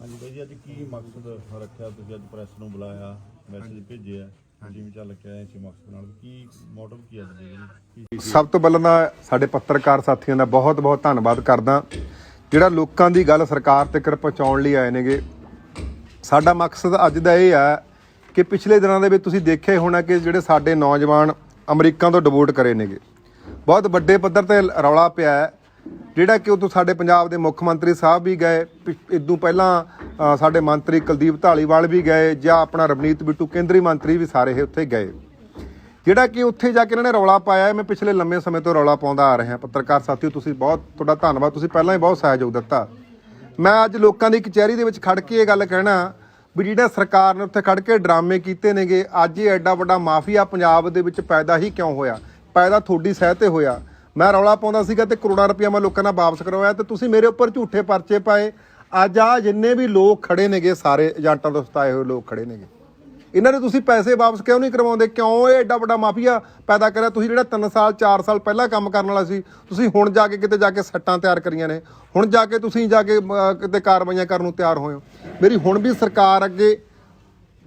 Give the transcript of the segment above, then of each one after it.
ਹਾਂਜੀ ਬਾਈ ਜੀ ਅੱਜ ਕੀ ਮਕਸਦ ਰੱਖਿਆ ਤੁਸੀਂ? ਅੱਜ ਪ੍ਰੈਸ ਨੂੰ ਬੁਲਾਇਆ ਮੈਸੇਜ ਭੇਜਿਆ ਤੁਸੀਂ ਵੀ ਚੱਲ ਕੇ ਆਏ ਸੀ ਮਕਸਦ ਨਾਲ। ਕੀ ਮੋਟਿਵ ਕੀ ਅੱਜ ਦੇ ਸਭ ਤੋਂ ਪਹਿਲਾਂ ਤਾਂ ਸਾਡੇ ਪੱਤਰਕਾਰ ਸਾਥੀਆਂ ਦਾ ਬਹੁਤ-ਬਹੁਤ ਧੰਨਵਾਦ ਕਰਦਾ। ਜਿਹੜਾ ਲੋਕਾਂ ਦੀ ਗੱਲ ਸਰਕਾਰ ਤੱਕ ਪਹੁੰਚਾਉਣ ਲਈ ਆਏ ਨੇਗੇ ਸਾਡਾ ਮਕਸਦ ਅੱਜ ਦਾ ਇਹ ਹੈ ਕਿ ਪਿਛਲੇ ਦਿਨਾਂ ਦੇ ਵਿੱਚ ਤੁਸੀਂ ਦੇਖਿਆ ਹੀ ਹੋਣਾ ਕਿ ਜਿਹੜੇ ਸਾਡੇ ਨੌਜਵਾਨ ਅਮਰੀਕਾ ਤੋਂ ਡਿਵੋਰਟ ਕਰੇ ਨੇਗੇ। ਬਹੁਤ ਵੱਡੇ ਪੱਧਰ ਤੇ ਰੌਲਾ ਪਿਆ ਹੈ। ਜਿਹੜਾ ਕਿ ਉਦੋਂ ਸਾਡੇ ਪੰਜਾਬ ਦੇ ਮੁੱਖ ਮੰਤਰੀ ਸਾਹਿਬ ਵੀ ਗਏ ਇਦੋਂ ਪਹਿਲਾਂ ਸਾਡੇ ਮੰਤਰੀ ਕੁਲਦੀਪ ਢਾਲੀਵਾਲ ਵੀ ਗਏ ਜਾਂ ਆਪਣਾ ਰਵਨੀਤ ਬਿੱਟੂ ਕੇਂਦਰੀ ਮੰਤਰੀ ਵੀ ਸਾਰੇ ਇਹ ਉੱਥੇ ਗਏ। ਜਿਹੜਾ ਕਿ ਉੱਥੇ ਜਾ ਕੇ ਇਹਨਾਂ ਨੇ ਰੌਲਾ ਪਾਇਆ, ਮੈਂ ਪਿਛਲੇ ਲੰਮੇ ਸਮੇਂ ਤੋਂ ਰੌਲਾ ਪਾਉਂਦਾ ਆ ਰਿਹਾ। ਪੱਤਰਕਾਰ ਸਾਥੀਓ, ਤੁਸੀਂ ਬਹੁਤ, ਤੁਹਾਡਾ ਧੰਨਵਾਦ, ਤੁਸੀਂ ਪਹਿਲਾਂ ਹੀ ਬਹੁਤ ਸਹਿਯੋਗ ਦਿੱਤਾ। ਮੈਂ ਅੱਜ ਲੋਕਾਂ ਦੀ ਕਚਹਿਰੀ ਦੇ ਵਿੱਚ ਖੜ ਕੇ ਇਹ ਗੱਲ ਕਹਿਣਾ ਵੀ ਜਿਹੜਾ ਸਰਕਾਰ ਨੇ ਉੱਥੇ ਖੜ ਕੇ ਡਰਾਮੇ ਕੀਤੇ ਨੇਗੇ, ਅੱਜ ਇਹ ਐਡਾ ਵੱਡਾ ਮਾਫੀਆ ਪੰਜਾਬ ਦੇ ਵਿੱਚ ਪੈਦਾ ਹੀ ਕਿਉਂ ਹੋਇਆ? ਪੈਦਾ ਤੁਹਾਡੀ ਸਹਿ ਤੇ ਹੋਇਆ। ਮੈਂ ਰੌਲਾ ਪਾਉਂਦਾ ਸੀਗਾ ਤੇ ਕਰੋੜਾਂ ਰੁਪਇਆ ਮੈਂ ਲੋਕਾਂ ਨਾਲ ਵਾਪਸ ਕਰਵਾਇਆ ਤੇ ਤੁਸੀਂ ਮੇਰੇ ਉੱਪਰ ਝੂਠੇ ਪਰਚੇ ਪਾਏ। ਅੱਜ ਆ ਜਿੰਨੇ ਵੀ ਲੋਕ ਖੜੇ ਨੇਗੇ, ਸਾਰੇ ਏਜੰਟਾਂ ਤੋਂ ਸਤਾਏ ਹੋਏ ਲੋਕ ਖੜੇ ਨੇਗੇ। ਇਹਨਾਂ ਨੇ ਤੁਸੀਂ ਪੈਸੇ ਵਾਪਸ ਕਿਉਂ ਨਹੀਂ ਕਰਵਾਉਂਦੇ? ਕਿਉਂ ਇਹ ਐਡਾ ਵੱਡਾ ਮਾਫੀਆ ਪੈਦਾ ਕਰਿਆ? ਤੁਸੀਂ ਜਿਹੜਾ 3 ਸਾਲ 4 ਸਾਲ ਪਹਿਲਾਂ ਕੰਮ ਕਰਨ ਵਾਲਾ ਸੀ, ਤੁਸੀਂ ਹੁਣ ਜਾ ਕੇ ਕਿਤੇ ਜਾ ਕੇ ਸੱਟਾਂ ਤਿਆਰ ਕਰੀਆਂ ਨੇ। ਹੁਣ ਜਾ ਕੇ ਤੁਸੀਂ ਜਾ ਕੇ ਕਿਤੇ ਕਾਰਵਾਈਆਂ ਕਰਨ ਨੂੰ ਤਿਆਰ ਹੋਏ ਹੋ। ਮੇਰੀ ਹੁਣ ਵੀ ਸਰਕਾਰ ਅੱਗੇ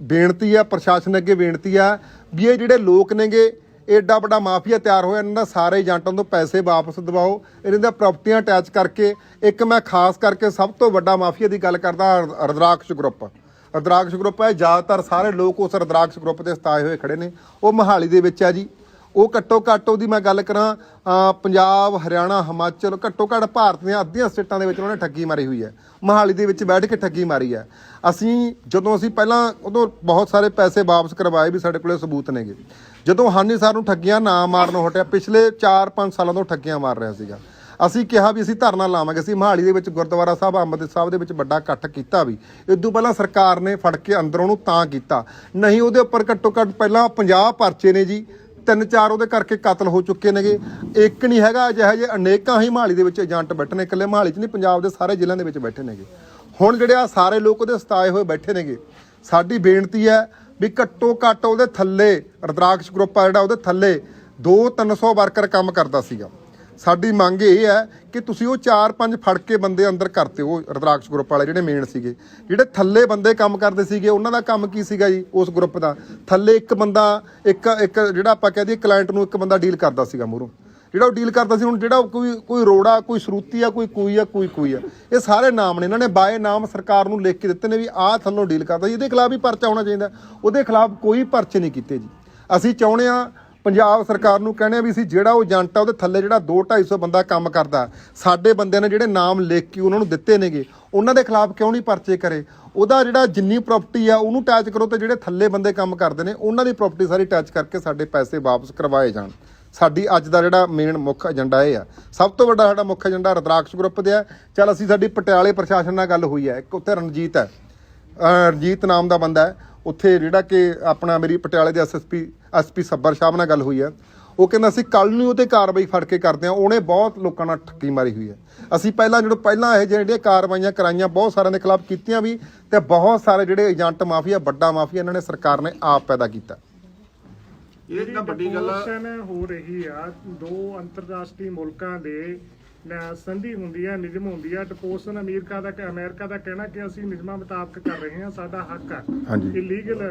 ਬੇਨਤੀ ਆ ਪ੍ਰਸ਼ਾਸਨ ਅੱਗੇ ਬੇਨਤੀ ਆ ਵੀ ਇਹ ਜਿਹੜੇ ਲੋਕ ਨੇਗੇ ਐਡਾ ਵੱਡਾ ਮਾਫੀਆ ਤਿਆਰ ਹੋਇਆ, ਇਹਨਾਂ ਦਾ ਸਾਰੇ ਏਜੰਟਾਂ ਤੋਂ ਪੈਸੇ ਵਾਪਸ ਦਿਵਾਓ, ਇਹਨਾਂ ਦੀਆਂ ਪ੍ਰਾਪਰਟੀਆਂ ਅਟੈਚ ਕਰਕੇ, ਇੱਕ ਮੈਂ ਖਾਸ ਕਰਕੇ ਸਭ ਤੋਂ ਵੱਡਾ ਮਾਫੀਆ ਦੀ ਗੱਲ ਕਰਦਾ ਰਦਰਾਕਸ਼ ਗਰੁੱਪ। ਰਦਰਾਕਸ਼ ਗਰੁੱਪ ਹੈ, ਜ਼ਿਆਦਾਤਰ ਸਾਰੇ ਲੋਕ ਉਸ ਰਦਰਾਕਸ਼ ਗਰੁੱਪ ਦੇ ਸਤਾਏ ਹੋਏ ਖੜੇ ਨੇ। ਉਹ ਮਹਾਲੀ ਦੇ ਵਿੱਚ ਹੈ ਜੀ। ਉਹ ਘੱਟੋ ਘੱਟ ਉਹਦੀ ਮੈਂ ਗੱਲ ਕਰਾਂ ਪੰਜਾਬ, ਹਰਿਆਣਾ, ਹਿਮਾਚਲ, ਘੱਟੋ ਘੱਟ ਭਾਰਤ ਦੀਆਂ ਅੱਧੀਆਂ ਸਟੇਟਾਂ ਦੇ ਵਿੱਚ ਉਹਨਾਂ ਨੇ ਠੱਗੀ ਮਾਰੀ ਹੋਈ ਹੈ। ਮਹਾਲੀ ਦੇ ਵਿੱਚ ਬੈਠ ਕੇ ਠੱਗੀ ਮਾਰੀ ਹੈ। ਅਸੀਂ ਜਦੋਂ ਅਸੀਂ ਪਹਿਲਾਂ ਉਦੋਂ ਬਹੁਤ ਸਾਰੇ ਪੈਸੇ ਵਾਪਸ ਕਰਵਾਏ ਵੀ ਸਾਡੇ ਕੋਲੇ ਸਬੂਤ ਨੇਗੇ। ਜਦੋਂ ਹਾਨੀ ਸਰ ਨੂੰ ਠੱਗੀਆਂ ਨਾ ਮਾਰਨੋਂ ਹਟਿਆ, ਪਿਛਲੇ 4-5 ਸਾਲਾਂ ਤੋਂ ਠੱਗੀਆਂ ਮਾਰ ਰਿਹਾ ਸੀਗਾ। ਅਸੀਂ ਕਿਹਾ ਵੀ ਅਸੀਂ ਧਰਨਾ ਲਾਵਾਂਗੇ। ਅਸੀਂ ਮਹਾਲੀ ਦੇ ਵਿੱਚ ਗੁਰਦੁਆਰਾ ਸਾਹਿਬ, ਅੰਮ੍ਰਿਤਸਰ ਸਾਹਿਬ ਦੇ ਵਿੱਚ ਵੱਡਾ ਇਕੱਠ ਕੀਤਾ ਵੀ। ਇਦੋਂ ਪਹਿਲਾਂ ਸਰਕਾਰ ਨੇ ਫੜ ਕੇ ਅੰਦਰ ਉਹਨੂੰ ਤਾਂ ਕੀਤਾ। ਨਹੀਂ, ਉਹਦੇ ਉੱਪਰ ਘੱਟੋ ਘੱਟ ਪਹਿਲਾਂ 50 ਪਰਚੇ ਨੇ ਜੀ। ਤਿੰਨ ਚਾਰ ਉਹਦੇ ਕਰਕੇ ਕਤਲ ਹੋ ਚੁੱਕੇ ਨੇਗੇ। ਇੱਕ ਨਹੀਂ ਹੈਗਾ ਜਿਹੇ ਜਿਹੇ ਅਨੇਕਾਂ ਹੀ ਮਹਾਲੀ ਦੇ ਵਿੱਚ ਏਜੰਟ ਬੈਠੇ ਨੇ, ਇਕੱਲੇ ਮਹਾਲੀ 'ਚ ਨਹੀਂ, ਪੰਜਾਬ ਦੇ ਸਾਰੇ ਜ਼ਿਲ੍ਹਿਆਂ ਦੇ ਵਿੱਚ ਬੈਠੇ ਨੇਗੇ। ਹੁਣ ਜਿਹੜੇ ਆ ਸਾਰੇ ਲੋਕ ਉਹਦੇ ਸਤਾਏ ਹੋਏ ਬੈਠੇ ਨੇਗੇ। ਸਾਡੀ ਬੇਨਤੀ ਹੈ ਵੀ ਘੱਟੋ ਘੱਟ ਉਹਦੇ ਥੱਲੇ, ਰਦਰਾਕਸ਼ ਗਰੁੱਪ ਆ ਜਿਹੜਾ, ਉਹਦੇ ਥੱਲੇ 2-300 ਵਰਕਰ ਕੰਮ ਕਰਦਾ ਸੀਗਾ। ਸਾਡੀ ਮੰਗ ਇਹ ਹੈ ਕਿ ਤੁਸੀਂ ਉਹ 4-5 ਫੜ ਕੇ ਬੰਦੇ ਅੰਦਰ ਕਰਤੇ, ਉਹ ਰਦਰਾਕਸ਼ ਗਰੁੱਪ ਵਾਲੇ ਜਿਹੜੇ ਮੇਨ ਸੀਗੇ। ਜਿਹੜੇ ਥੱਲੇ ਬੰਦੇ ਕੰਮ ਕਰਦੇ ਸੀਗੇ, ਉਹਨਾਂ ਦਾ ਕੰਮ ਕੀ ਸੀਗਾ ਜੀ ਉਸ ਗਰੁੱਪ ਦਾ? ਥੱਲੇ ਇੱਕ ਬੰਦਾ, ਇੱਕ ਇੱਕ ਜਿਹੜਾ ਆਪਾਂ ਕਹਿ ਦਈਏ ਕਲਾਇੰਟ ਨੂੰ ਇੱਕ ਬੰਦਾ ਡੀਲ ਕਰਦਾ ਸੀਗਾ ਮੂਹਰੋਂ। ਜਿਹੜਾ ਉਹ ਡੀਲ ਕਰਦਾ ਸੀ, ਹੁਣ ਜਿਹੜਾ ਕੋਈ ਕੋਈ ਰੋੜਾ, ਕੋਈ ਸਰੂਤੀ ਆ, ਕੋਈ ਕੋਈ ਆ, ਕੋਈ ਕੋਈ ਆ, ਇਹ ਸਾਰੇ ਨਾਮ ਨੇ। ਇਹਨਾਂ ਨੇ ਬਾਏ ਨਾਮ ਸਰਕਾਰ ਨੂੰ ਲਿਖ ਕੇ ਦਿੱਤੇ ਨੇ ਵੀ ਆਹ ਥੱਲੋਂ ਡੀਲ ਕਰਦਾ। ਜੀ ਇਹਦੇ ਖਿਲਾਫ ਵੀ ਪਰਚਾ ਹੋਣਾ ਚਾਹੀਦਾ। ਉਹਦੇ ਖਿਲਾਫ ਕੋਈ ਪਰਚੇ ਨਹੀਂ ਕੀਤੇ ਜੀ। ਅਸੀਂ ਚਾਹੁੰਦੇ ਆ ਪੰਜਾਬ ਸਰਕਾਰ ਨੂੰ ਕਹਿੰਦੇ ਆ ਵੀ ਅਸੀਂ ਜਿਹੜਾ ਉਹ ਏਜੰਟ ਆ, ਉਹਦੇ ਥੱਲੇ ਜਿਹੜਾ 2 250 ਬੰਦਾ ਕੰਮ ਕਰਦਾ। ਸਾਡੇ ਬੰਦਿਆਂ ਨੇ ਜਿਹੜੇ ਨਾਮ ਲਿਖ ਕੇ ਉਹਨਾਂ ਨੂੰ ਦਿੱਤੇ ਨੇਗੇ, ਉਹਨਾਂ ਦੇ ਖਿਲਾਫ ਕਿਉਂ ਨਹੀਂ ਪਰਚੇ ਕਰੇ? ਉਹਦਾ ਜਿਹੜਾ ਜਿੰਨੀ ਪ੍ਰਾਪਰਟੀ ਆ, ਉਹਨੂੰ ਅਟੈਚ ਕਰੋ ਤੇ ਜਿਹੜੇ ਥੱਲੇ ਬੰਦੇ ਕੰਮ ਕਰਦੇ ਨੇ, ਉਹਨਾਂ ਦੀ ਪ੍ਰਾਪਰਟੀ ਸਾਰੀ ਅਟੈਚ ਕਰਕੇ ਸਾਡੇ ਪੈਸੇ ਵਾਪਸ ਕਰਵਾਏ ਜਾਣ। ਸਾਡੀ ਅੱਜ ਦਾ ਜਿਹੜਾ ਮੇਨ ਮੁੱਖ ਏਜੰਡਾ ਇਹ ਆ। ਸਭ ਤੋਂ ਵੱਡਾ ਸਾਡਾ ਮੁੱਖ ਏਜੰਡਾ ਰਦਰਾਕਸ਼ ਗਰੁੱਪ ਦੇ ਆ। ਚੱਲ ਅਸੀਂ ਸਾਡੀ ਪਟਿਆਲੇ ਪ੍ਰਸ਼ਾਸਨ ਨਾਲ ਗੱਲ ਹੋਈ ਹੈ ਇੱਕ ਉੱਥੇ ਰਣਜੀਤ ਹੈ। ਰਣਜੀਤ ਨਾਮ ਦਾ ਬੰਦਾ ਹੈ। ਉੱਥੇ ਜਿਹੜਾ ਕਿ ਆਪਣਾ ਮੇਰੀ ਪਟਿਆਲੇ ਦੇ ਐਸਐਸਪੀ ਐਸਪੀ ਸੱਬਰ ਸਾਹਿਬ ਨਾਲ ਗੱਲ ਹੋਈ ਹੈ। ਉਹ ਕਹਿੰਦਾ ਅਸੀਂ ਕੱਲ ਨੂੰ ਉਹਤੇ ਕਾਰਵਾਈ ਫੜ ਕੇ ਕਰਦੇ ਹਾਂ। ਉਹਨੇ ਬਹੁਤ ਲੋਕਾਂ ਨਾਲ ਠੱਗੀ ਮਾਰੀ ਹੋਈ ਹੈ। ਅਸੀਂ ਪਹਿਲਾਂ ਜਦੋਂ ਪਹਿਲਾਂ ਇਹ ਜਿਹੜੀਆਂ ਕਾਰਵਾਈਆਂ ਕਰਾਈਆਂ ਬਹੁਤ ਸਾਰਿਆਂ ਦੇ ਖਿਲਾਫ ਕੀਤੀਆਂ ਵੀ ਤੇ ਬਹੁਤ ਸਾਰੇ ਜਿਹੜੇ ਏਜੰਟ ਮਾਫੀਆ ਵੱਡਾ ਮਾਫੀਆ ਇਹਨਾਂ ਨੇ ਸਰਕਾਰ ਨੇ ਆਪ ਪੈਦਾ ਕੀਤਾ। ਇਹ ਤਾਂ ਵੱਡੀ ਗੱਲ ਆ। ਹੋ ਰਹੀ ਆ। ਦੋ ਅੰਤਰਰਾਸ਼ਟਰੀ ਮੁਲਕਾਂ ਦੇ ਸੰਧੀ ਹੁੰਦੀ ਹੈ ਨਿਯਮ ਹੁੰਦੀ ਹੈ ਡਿਪੋਸ਼ਨ ਅਮਰੀਕਾ ਦਾ ਅਮਰੀਕਾ ਦਾ ਕਹਿਣਾ ਕਿ ਅਸੀਂ ਨਿਯਮਾਂ ਮੁਤਾਬਕ ਕਰ ਰਹੇ ਹਾਂ ਸਾਡਾ ਹੱਕ ਹੈ। ਇਲੀਗਲ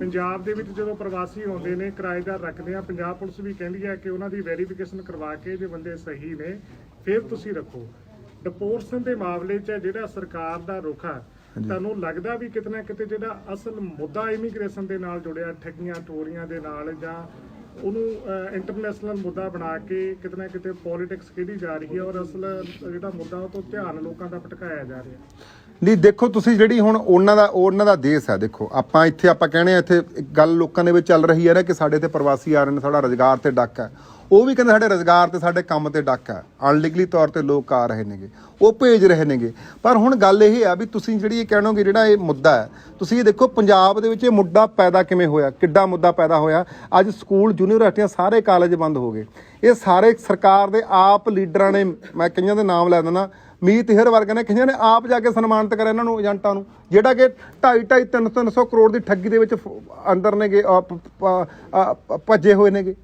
ਪੰਜਾਬ ਦੇ ਵਿੱਚ ਜਦੋਂ ਪ੍ਰਵਾਸੀ ਆਉਂਦੇ ਨੇ ਕਿਰਾਏਦਾਰ ਰੱਖਦੇ ਆ ਪੰਜਾਬ ਪੁਲਿਸ ਵੀ ਕਹਿੰਦੀ ਹੈ ਕਿ ਉਹਨਾਂ ਦੀ ਵੈਰੀਫਿਕੇਸ਼ਨ ਕਰਵਾ ਕੇ ਜੇ ਬੰਦੇ ਸਹੀ ਨੇ ਫਿਰ ਤੁਸੀਂ ਰੱਖੋ। ਡਿਪੋਰਸ਼ਨ ਦੇ ਮਾਮਲੇ 'ਚ ਜਿਹੜਾ ਸਰਕਾਰ ਦਾ ਰੁਖ ਹੈ ਤੁਹਾਨੂੰ ਲੱਗਦਾ ਵੀ ਕਿਤੇ ਨਾ ਕਿਤੇ ਜਿਹੜਾ ਅਸਲ ਮੁੱਦਾ ਇਮੀਗ੍ਰੇਸ਼ਨ ਦੇ ਨਾਲ ਜੁੜਿਆ ਠੱਗੀਆਂ ਟੋਰੀਆਂ ਦੇ ਨਾਲ ਜਾਂ ਉਹਨੂੰ ਇੰਟਰਨੈਸ਼ਨਲ ਮੁੱਦਾ ਬਣਾ ਕੇ ਕਿਤੇ ਨਾ ਕਿਤੇ ਪੋਲਿਟਿਕਸ ਖੇਡੀ ਜਾ ਰਹੀ ਹੈ ਔਰ ਅਸਲ ਜਿਹੜਾ ਮੁੱਦਾ ਉਹ ਤੋਂ ਧਿਆਨ ਲੋਕਾਂ ਦਾ ਭਟਕਾਇਆ ਜਾ ਰਿਹਾ। ਨਹੀਂ, ਦੇਖੋ ਤੁਸੀਂ ਜਿਹੜੀ ਹੁਣ ਉਹਨਾਂ ਦਾ ਉਹਨਾਂ ਦਾ ਦੇਸ਼ ਹੈ, ਦੇਖੋ। ਆਪਾਂ ਇੱਥੇ ਆਪਾਂ ਕਹਿੰਦੇ ਆ ਇੱਥੇ ਇੱਕ ਗੱਲ ਲੋਕਾਂ ਦੇ ਵਿੱਚ ਚੱਲ ਰਹੀ ਹੈ ਨਾ ਕਿ ਸਾਡੇ ਤੇ ਪ੍ਰਵਾਸੀ ਆ ਰਹੇ ਨੇ, ਸਾਡਾ ਰੋਜ਼ਗਾਰ ਤੇ ਡੱਕ ਹੈ। ਉਹ ਵੀ ਕਹਿੰਦੇ ਸਾਡੇ ਰੋਜ਼ਗਾਰ ਤੇ, ਸਾਡੇ ਕੰਮ ਤੇ ਡੱਕ ਹੈ। ਅਨਲੀਗਲੀ ਤੌਰ ਤੇ ਲੋਕ ਆ ਰਹੇ ਨੇਗੇ। ਉਹ ਭੇਜ ਰਹੇ ਨੇਗੇ। ਪਰ ਹੁਣ ਗੱਲ ਇਹ ਆ ਵੀ ਤੁਸੀਂ ਜਿਹੜੀ ਇਹ ਕਹਿਣੋਗੇ, ਜਿਹੜਾ ਇਹ ਮੁੱਦਾ ਹੈ, ਤੁਸੀਂ ਇਹ ਦੇਖੋ ਪੰਜਾਬ ਦੇ ਵਿੱਚ ਇਹ ਮੁੱਦਾ ਪੈਦਾ ਕਿਵੇਂ ਹੋਇਆ? ਕਿੱਡਾ ਮੁੱਦਾ ਪੈਦਾ ਹੋਇਆ? ਅੱਜ ਸਕੂਲ, ਯੂਨੀਵਰਸਿਟੀਆਂ ਸਾਰੇ ਕਾਲਜ ਬੰਦ ਹੋ ਗਏ। ਇਹ ਸਾਰੇ ਸਰਕਾਰ ਦੇ ਆਪ ਲੀਡਰਾਂ ਨੇ, ਮੈਂ ਕਈਆਂ ਦੇ ਨਾਮ ਲੈ ਦਿੰਦਾ ਮੀਤ ਹਿਰ ਵਰਗੇ ਨੇ ਕਈਆਂ ਨੇ, ਆਪ ਜਾ ਕੇ ਸਨਮਾਨਿਤ ਕਰਿਆ ਇਹਨਾਂ ਨੂੰ, ਏਜੰਟਾਂ ਨੂੰ। ਜਿਹੜਾ ਕਿ 2.5 2.5 3 300 ਕਰੋੜ ਦੀ ਠੱਗੀ ਦੇ ਵਿੱਚ ਫ- ਅੰਦਰ ਨੇਗੇ ਭੱਜੇ ਹੋਏ ਨੇਗੇ।